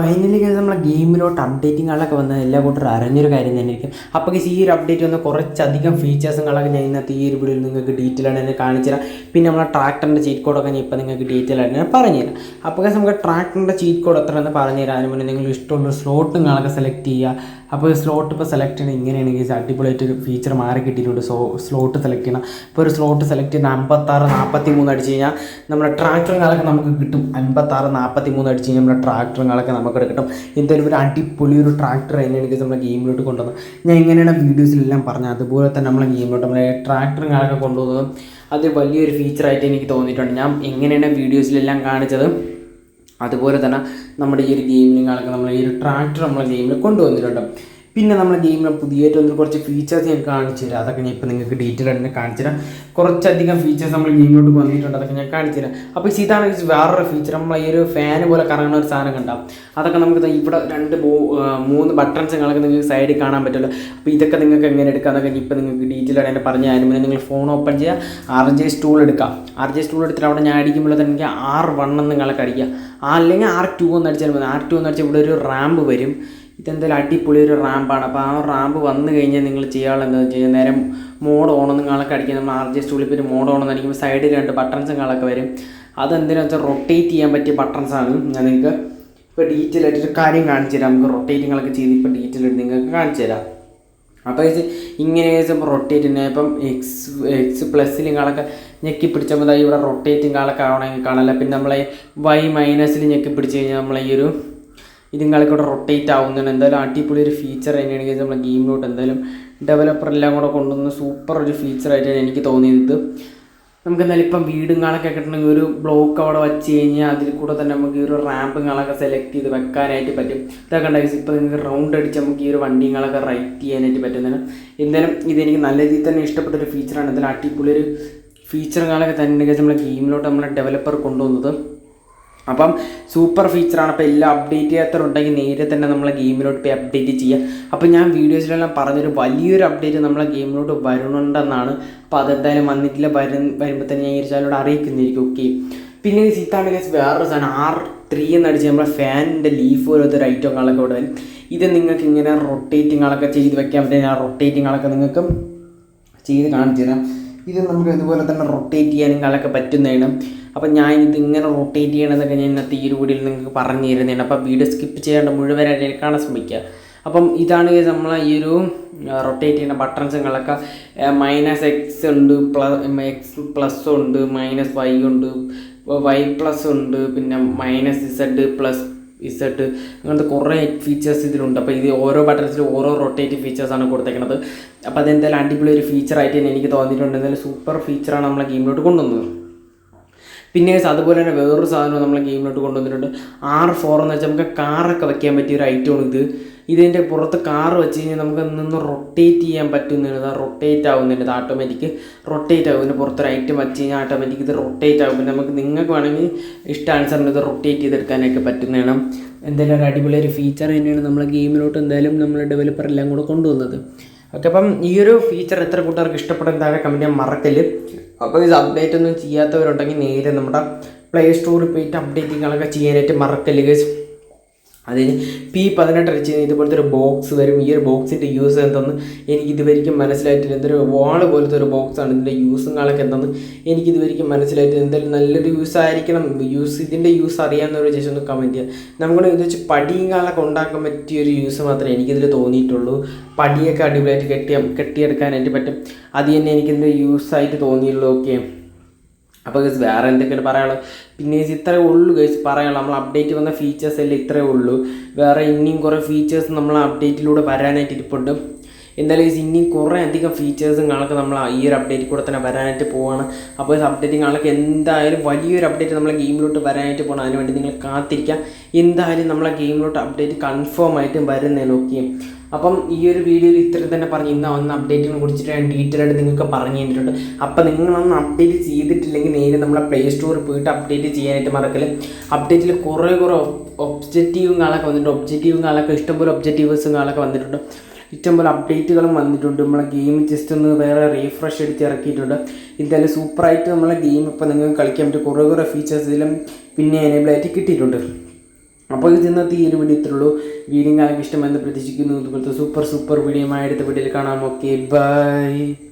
Finally നമ്മളെ ഗെയിമിലോട്ട് അപ്ഡേറ്റിങ്ങുകളൊക്കെ വന്നത് എല്ലാ കൂട്ടരും അറിഞ്ഞൊരു കാര്യം തന്നെയായിരിക്കും. അപ്പോൾ ഈ ഒരു അപ്ഡേറ്റ് വന്ന കുറച്ചധികം ഫീച്ചേഴ്സുകളൊക്കെ ഞാൻ ഇന്നത്തെ ഈ ഒരു വീഡിയോയിൽ നിങ്ങൾക്ക് ഡീറ്റെയിൽ ആയിട്ട് എന്നെ കാണിച്ചു തരാം. പിന്നെ നമ്മളെ ട്രാക്ടറിന്റെ ചീറ്റ് കോഡൊക്കെ ഞാൻ ഇപ്പോൾ നിങ്ങൾക്ക് ഡീറ്റെയിൽ ആയിട്ട് ഞാൻ പറഞ്ഞുതരാം അപ്പോൾ നമുക്ക് ട്രാക്ടറിന്റെ ചീറ്റ് കോഡ് എത്ര എന്ന് പറഞ്ഞുതരാം. അതിന് മുന്നേ നിങ്ങൾ ഇഷ്ടമുള്ള സ്ലോട്ടും നിങ്ങളൊക്കെ സെലക്ട് ചെയ്യുക. അപ്പോൾ സ്ലോട്ട് ഇപ്പോൾ സെലക്ട് ചെയ്യണം ഇങ്ങനെയാണെങ്കിൽ അടിപൊളിയായിട്ട് ഒരു ഫീച്ചർ മാറി കിട്ടിയിട്ടുണ്ട്. സോ സ്ലോട്ട് സെലക്ട് ചെയ്യണം. ഇപ്പോൾ ഒരു സ്ലോട്ട് സെലക്ട് ചെയ്യുന്ന അമ്പത്താറ് നാൽപ്പത്തി മൂന്ന് അടിച്ച് കഴിഞ്ഞാൽ നമ്മുടെ ട്രാക്ടറുകളൊക്കെ നമുക്ക് കിട്ടും. അമ്പത്താറ് നാൽപ്പത്തി മൂന്ന് അടിച്ച് കഴിഞ്ഞാൽ നമ്മുടെ ട്രാക്ടറുകളൊക്കെ നമുക്ക് കിട്ടും. എന്തായാലും ഒരു അടിപൊളി ഒരു ട്രാക്ടർ തന്നെയാണ് നമ്മുടെ ഗെയിമിലോട്ട് കൊണ്ടുവന്നത്. ഞാൻ ഇങ്ങനെയാണ് വീഡിയോസിലെല്ലാം പറഞ്ഞത്. അതുപോലെ തന്നെ നമ്മളെ ഗെയിമിലോട്ട് നമ്മളെ ട്രാക്ടറുകളൊക്കെ കൊണ്ടുപോകുന്നതും അത് വലിയൊരു ഫീച്ചറായിട്ട് എനിക്ക് തോന്നിയിട്ടുണ്ട്. ഞാൻ എങ്ങനെയാണ് വീഡിയോസിലെല്ലാം കാണിച്ചത്. അതുപോലെ തന്നെ നമ്മുടെ ഈ ഒരു ഗെയിമിനൊക്കെ നമ്മൾ ഈ ഒരു ട്രാക്ടർ നമ്മളെ ഗെയിമിൽ കൊണ്ടുവന്നിട്ടുണ്ട്. പിന്നെ നമ്മുടെ ഗെയിമിൽ പുതിയതായിട്ട് വന്നിട്ട് കുറച്ച് ഫീച്ചേഴ്സ് ഞാൻ കാണിച്ചു തരാം. അതൊക്കെ ഞാൻ ഇപ്പോൾ നിങ്ങൾക്ക് ഡീറ്റെയിൽ ആയിട്ട് കാണിച്ചു തരാം. കുറച്ചധികം ഫീച്ചേഴ്സ് നമ്മൾ ഗെയിമിലോട്ട് വന്നിട്ടുണ്ട്. അതൊക്കെ ഞാൻ കാണിച്ചു തരാം. അപ്പോൾ ഇതാണ് വേറൊരു ഫീച്ചർ നമ്മൾ ഈ ഒരു ഫാൻ പോലെ കറങ്ങുന്ന ഒരു സാധനം കണ്ടാം. അതൊക്കെ നമുക്ക് ഇവിടെ രണ്ട് മൂന്ന് ബട്ടൺസ് നിങ്ങൾക്ക് നിങ്ങൾക്ക് സൈഡിൽ കാണാൻ പറ്റുമല്ലോ അപ്പോൾ ഇതൊക്കെ നിങ്ങൾക്ക് എങ്ങനെ എടുക്കാം എന്നൊക്കെ ഇപ്പോൾ നിങ്ങൾക്ക് ഡീറ്റെയിൽ ആയിട്ട് പറഞ്ഞു തരും പിന്നെ നിങ്ങൾ ഫോൺ ഓപ്പൺ ചെയ്യുക ആർ ജെ സ്റ്റൂൾ എടുക്കാം. ആർ ജെ സ്റ്റൂൾ എടുത്തിട്ട് അവിടെ ഞാൻ അടിക്കുമ്പോൾ തന്നെ ആർ വൺ എന്ന് നിങ്ങൾക്ക് അടിക്കുക. അല്ലെങ്കിൽ ആർ ടു എന്ന് അടിച്ചാൽ മതി. ആർ ടു എന്ന് അടിച്ചാൽ ഇവിടെ ഒരു റാമ്പ് വരും. ഇതെന്തായാലും അടിപൊളി ഒരു റാമ്പാണ്. അപ്പോൾ ആ റാമ്പ് വന്നു കഴിഞ്ഞാൽ നിങ്ങൾ ചെയ്യാനുള്ള എന്താ വെച്ച് കഴിഞ്ഞാൽ നേരെ മോഡ് ഓൺ കാണൊക്കെ അടിക്കുക നമ്മൾ ആർ ജെ സ്റ്റൂളിൽ പിന്നെ മോഡ് ഓണെന്ന് അടിക്കുമ്പോൾ സൈഡിൽ രണ്ട് ബട്ടൺസും കാണൊക്കെ വരും. അതെന്തിനാ വെച്ചാൽ റൊട്ടേറ്റ് ചെയ്യാൻ പറ്റിയ ബട്ടൺസ് ആണ്. ഞാൻ നിങ്ങൾക്ക് ഇപ്പോൾ ഡീറ്റെയിൽ ആയിട്ട് ഒരു കാര്യം കാണിച്ചു തരാം. നമുക്ക് റൊട്ടേറ്റിങ്ങളൊക്കെ ചെയ്ത് ഇപ്പോൾ ഡീറ്റെയിൽ ആയിട്ട് നിങ്ങൾക്ക് കാണിച്ചു തരാം. അപ്പോൾ ഇത് ഇങ്ങനെ ഇപ്പോൾ റൊട്ടേറ്റ് തന്നെ ഇപ്പം എക്സ് എക്സ് പ്ലസ്സിലും കാണൊക്കെ ഞെക്കി പിടിച്ചപ്പോൾ ഇവിടെ റൊട്ടേറ്റും ആളൊക്കെ ആവണമെങ്കിൽ കാണാല്ല പിന്നെ നമ്മളെ വൈ മൈനസിൽ ഞെക്കി പിടിച്ച് കഴിഞ്ഞാൽ നമ്മളെ ഈ ഒരു ഇതുങ്ങളൊക്കെ ഇവിടെ റൊട്ടേറ്റ് ആവുന്നതാണ് എന്തായാലും അടിപൊളി ഒരു ഫീച്ചർ തന്നെയാണ് നമ്മുടെ ഗെയിമിലോട്ട് എന്തായാലും ഡെവലപ്പർ എല്ലാം കൂടെ കൊണ്ടുവന്ന സൂപ്പർ ഒരു ഫീച്ചറായിട്ടാണ് എനിക്ക് തോന്നിയത്. നമുക്ക് എന്തായാലും ഇപ്പം വീടുകളൊക്കെ കിട്ടണമെങ്കിൽ ഒരു ബ്ലോക്ക് അവിടെ വെച്ച് കഴിഞ്ഞാൽ അതിൽ കൂടെ തന്നെ നമുക്ക് ഈ ഒരു റാമ്പുകളൊക്കെ സെലക്ട് ചെയ്ത് വെക്കാനായിട്ട് പറ്റും. ഇതൊക്കെ ഉണ്ടായി ഇപ്പോൾ നിങ്ങൾക്ക് റൗണ്ട് അടിച്ച് നമുക്ക് ഈ ഒരു വണ്ടികളൊക്കെ റൈറ്റ് ചെയ്യാനായിട്ട് പറ്റുന്നതിന് എന്തായാലും ഇതെനിക്ക് നല്ല രീതിയിൽ തന്നെ ഇഷ്ടപ്പെട്ട ഒരു ഫീച്ചറാണ് എന്തായാലും അടിപൊളി ഒരു ഫീച്ചറുകളൊക്കെ തന്നെ നമ്മുടെ ഗെയിമിലോട്ട് നമ്മുടെ ഡെവലപ്പർ കൊണ്ടുവന്നത്. അപ്പം സൂപ്പർ ഫീച്ചറാണ് അപ്പോൾ എല്ലാം അപ്ഡേറ്റ് ചെയ്യാത്തവരുണ്ടെങ്കിൽ നേരെ തന്നെ നമ്മളെ ഗെയിമിലോട്ട് പോയി അപ്ഡേറ്റ് ചെയ്യുക അപ്പോൾ ഞാൻ വീഡിയോസിലെല്ലാം പറഞ്ഞൊരു വലിയൊരു അപ്ഡേറ്റ് നമ്മളെ ഗെയിമിലോട്ട് വരുന്നുണ്ടെന്നാണ്. അപ്പോൾ അതെന്തായാലും വന്നിട്ടില്ല. വരും വരുമ്പോൾ തന്നെ ഞാൻ ഈ ചാനലോട് അറിയിക്കുന്നതായിരിക്കും. ഓക്കെ പിന്നെ സീത്താണ് ഗസ് വേറൊരു സാധനം. ആർ ത്രീ എന്നടിച്ച് നമ്മളെ ഫാനിന്റെ ലീഫ് പോലത്തെ ഒരു കാണൊക്കെ ഇവിടെ വരും. ഇത് നിങ്ങൾക്ക് ഇങ്ങനെ റൊട്ടേറ്റിങ്ങളൊക്കെ ചെയ്ത് വെക്കാൻ പറ്റുന്ന ആ റൊട്ടേറ്റിങ്ങളൊക്കെ നിങ്ങൾക്ക് ചെയ്ത് കാണിച്ചു തരാം. ഇത് നമുക്ക് ഇതുപോലെ തന്നെ റൊട്ടേറ്റ് ചെയ്യാനും കളൊക്കെ പറ്റുന്നതാണ്. അപ്പം ഞാൻ ഇത് ഇങ്ങനെ റൊട്ടേറ്റ് ചെയ്യണമെന്നൊക്കെ ഞാൻ ഇന്നത്തെ ഈ ഒരു വീഡിയോയിൽ നിങ്ങൾക്ക് പറഞ്ഞു തരുന്നതാണ്. അപ്പോൾ വീഡിയോ സ്കിപ്പ് ചെയ്യാണ്ട് മുഴുവനായിട്ട് കാണാൻ ശ്രമിക്കുക. അപ്പം ഇതാണ് നമ്മൾ ഈ ഒരു റൊട്ടേറ്റ് ചെയ്യുന്ന ബട്ടൺസുകളൊക്കെ മൈനസ് എക്സ് ഉണ്ട് പ്ലസ് എക്സ് പ്ലസ് ഉണ്ട് മൈനസ് വൈ ഉണ്ട് വൈ പ്ലസ് ഉണ്ട് പിന്നെ മൈനസ് ഇസഡ് പ്ലസ് ഇസഡ് അങ്ങനത്തെ കുറേ ഫീച്ചേഴ്സ് ഇതിലുണ്ട്. അപ്പോൾ ഇത് ഓരോ ബട്ടൺസിലും ഓരോ റൊട്ടേറ്റ് ഫീച്ചേഴ്സാണ് കൊടുത്തേക്കുന്നത് അപ്പോൾ അതെന്തായാലും അടിപൊളി ഒരു ഫീച്ചറായിട്ട് തന്നെ എനിക്ക് തോന്നിയിട്ടുണ്ട്. എന്തായാലും സൂപ്പർ ഫീച്ചറാണ് നമ്മളെ ഗെയിമിലോട്ട് കൊണ്ടുവന്നത്. പിന്നെ അതുപോലെ തന്നെ വേറൊരു സാധനം നമ്മൾ ഗെയിമിലോട്ട് കൊണ്ടുവന്നിട്ടുണ്ട്. ആർ ഫോർ എന്ന് വെച്ചാൽ നമുക്ക് കാറൊക്കെ വെക്കാൻ പറ്റിയ ഒരു ഐറ്റമാണ് ഇത്. ഇതിന്റെ പുറത്ത് കാർ വെച്ച് കഴിഞ്ഞാൽ നമുക്ക് നിന്ന് റൊട്ടേറ്റ് ചെയ്യാൻ പറ്റുന്നതാണ്. റൊട്ടേറ്റ് ആവുന്നുണ്ട് ഇത് ഓട്ടോമാറ്റിക് റൊട്ടേറ്റ് ആവും ഇതിന്റെ പുറത്തൊരു ഐറ്റം വെച്ച് കഴിഞ്ഞാൽ ആട്ടോമാറ്റിക് ഇത് റൊട്ടേറ്റ് ആവും. പിന്നെ നമുക്ക് നിങ്ങൾക്ക് വേണമെങ്കിൽ ഇഷ്ടാനുസരണം ഇത് റൊട്ടേറ്റ് ചെയ്തെടുക്കാനൊക്കെ പറ്റുന്നതാണ്. എന്തായാലും ഒരു അടിപൊളി ഒരു ഫീച്ചർ തന്നെയാണ് നമ്മൾ ഗെയിമിലോട്ട് എന്തായാലും നമ്മൾ ഡെവലപ്പർ എല്ലാം കൂടെ കൊണ്ടുവന്നത്. ഓക്കെ അപ്പം ഈ ഒരു ഫീച്ചർ എത്ര കൂട്ടുകാർക്ക് ഇഷ്ടപ്പെടുന്നതായ കമന്റ് മറക്കൽ അപ്പോൾ ഇത് അപ്ഡേറ്റ് ഒന്നും ചെയ്യാത്തവരുണ്ടെങ്കിൽ നേരെ നമ്മുടെ പ്ലേ സ്റ്റോറിൽ പോയിട്ട് അപ്ഡേറ്റിങ്ങുകളൊക്കെ ചെയ്യാനായിട്ട് മറക്കല്ലേ അതിന് പി പതിനെട്ട് അടിച്ച് ഇതുപോലത്തെ ഒരു ബോക്സ് വരും. ഈ ഒരു ബോക്സിന്റെ യൂസ് എന്തെന്ന് എനിക്ക് ഇതുവരെയ്ക്കും മനസ്സിലായിട്ടില്ല. എന്തൊരു വാൾ പോലത്തെ ഒരു ബോക്സാണ് ഇതിന്റെ യൂസും യൂസുകളൊക്കെ എന്തെന്ന് എനിക്ക് ഇതുവരെയ്ക്കും മനസ്സിലായിട്ടില്ല. എന്തായാലും നല്ലൊരു യൂസ് ആയിരിക്കണം. യൂസ് ഇതിന്റെ യൂസ് അറിയാവുന്നവർ ചേച്ചി ഒന്ന് കമന്റ് ചെയ്യുക നമുക്ക് ഇത് വെച്ച് പടിയും കാലൊക്കെ ഉണ്ടാക്കാൻ പറ്റിയ ഒരു യൂസ് മാത്രമേ എനിക്കിതിൽ തോന്നിയിട്ടുള്ളൂ. പടിയൊക്കെ അടിപൊളിയായിട്ട് കെട്ടി കെട്ടിയെടുക്കാനായിട്ട് പറ്റും. അത് തന്നെ എനിക്കിതിന്റെ യൂസായിട്ട് തോന്നിയുള്ളൂ ഓക്കെ അപ്പോൾ ഗൈസ് വേറെ എന്തൊക്കെയാണ് പറയാനുള്ളത്? പിന്നെ ഇത്രേ ഉള്ളൂ ഗൈസ് പറയാനുള്ളൂ നമ്മൾ അപ്ഡേറ്റ് വന്ന ഫീച്ചേഴ്സ് എല്ലാം ഇത്രേ ഉള്ളൂ. വേറെ ഇനിയും കുറേ ഫീച്ചേഴ്സ് നമ്മൾ അപ്ഡേറ്റിലൂടെ വരാനായിട്ട് ഇരിപ്പുണ്ട്. എന്തായാലും ഇനി കുറേ അധികം ഫീച്ചേഴ്സും കാണൊക്കെ നമ്മൾ ഈ ഒരു അപ്ഡേറ്റ് കൂടെ തന്നെ വരാനായിട്ട് പോവാണ്. അപ്പോൾ ഈ അപ്ഡേറ്റിംഗ് കാണൊക്കെ എന്തായാലും വലിയൊരു അപ്ഡേറ്റ് നമ്മളെ ഗെയിമിലോട്ട് വരാനായിട്ട് പോകണം അതിനുവേണ്ടി നിങ്ങൾ കാത്തിരിക്കുക എന്തായാലും നമ്മളെ ഗെയിമിലോട്ട് അപ്ഡേറ്റ് കൺഫേം ആയിട്ടും വരുന്നേ നോക്കി അപ്പം ഈ ഒരു വീഡിയോയിൽ ഇത്രയും തന്നെ പറഞ്ഞ് ഇന്ന് വന്ന അപ്ഡേറ്റിനെ കുറിച്ചിട്ട് ഞാൻ ഡീറ്റെയിൽ ആയിട്ട് നിങ്ങൾക്ക് പറഞ്ഞു തന്നിട്ടുണ്ട്. അപ്പം നിങ്ങളൊന്ന് അപ്ഡേറ്റ് ചെയ്തിട്ടില്ലെങ്കിൽ നേരെ നമ്മളെ പ്ലേ സ്റ്റോറിൽ പോയിട്ട് അപ്ഡേറ്റ് ചെയ്യാനായിട്ട് മറക്കൽ അപ്ഡേറ്റിൽ കുറേ കുറേ ഒബ്ജക്റ്റീവും കാളൊക്കെ വന്നിട്ടുണ്ട്. ഒബ്ജക്റ്റീവും കാളൊക്കെ ഇഷ്ടംപോലെ ഒബ്ജക്റ്റീവ്സും കാളൊക്കെ വന്നിട്ടുണ്ട്. ഇഷ്ടംപോലെ അപ്ഡേറ്റുകളും വന്നിട്ടുണ്ട്. നമ്മളെ ഗെയിം ജസ്റ്റ് ഒന്ന് വേറെ റീഫ്രഷ് എടുത്ത് ഇറക്കിയിട്ടുണ്ട്. ഇതെല്ലാം സൂപ്പറായിട്ട് നമ്മളെ ഗെയിം ഇപ്പോൾ നിങ്ങൾക്ക് കളിക്കാൻ പറ്റും കുറേ കുറേ ഫീച്ചേഴ്സ് ഇതിലും പിന്നെ എനേബിൾ ആയിട്ട് കിട്ടിയിട്ടുണ്ട്. അപ്പോൾ ഇത് ഇന്നത്തെ ഈ ഒരു വീഡിയോ ഇത്രയുള്ളൂ വീഡിയോ കാലം ഇഷ്ടമെന്ന് പ്രതീക്ഷിക്കുന്നു. ഇതുപോലത്തെ സൂപ്പർ സൂപ്പർ വീഡിയോ അടുത്ത വീഡിയോയിൽ കാണാം. Okay bye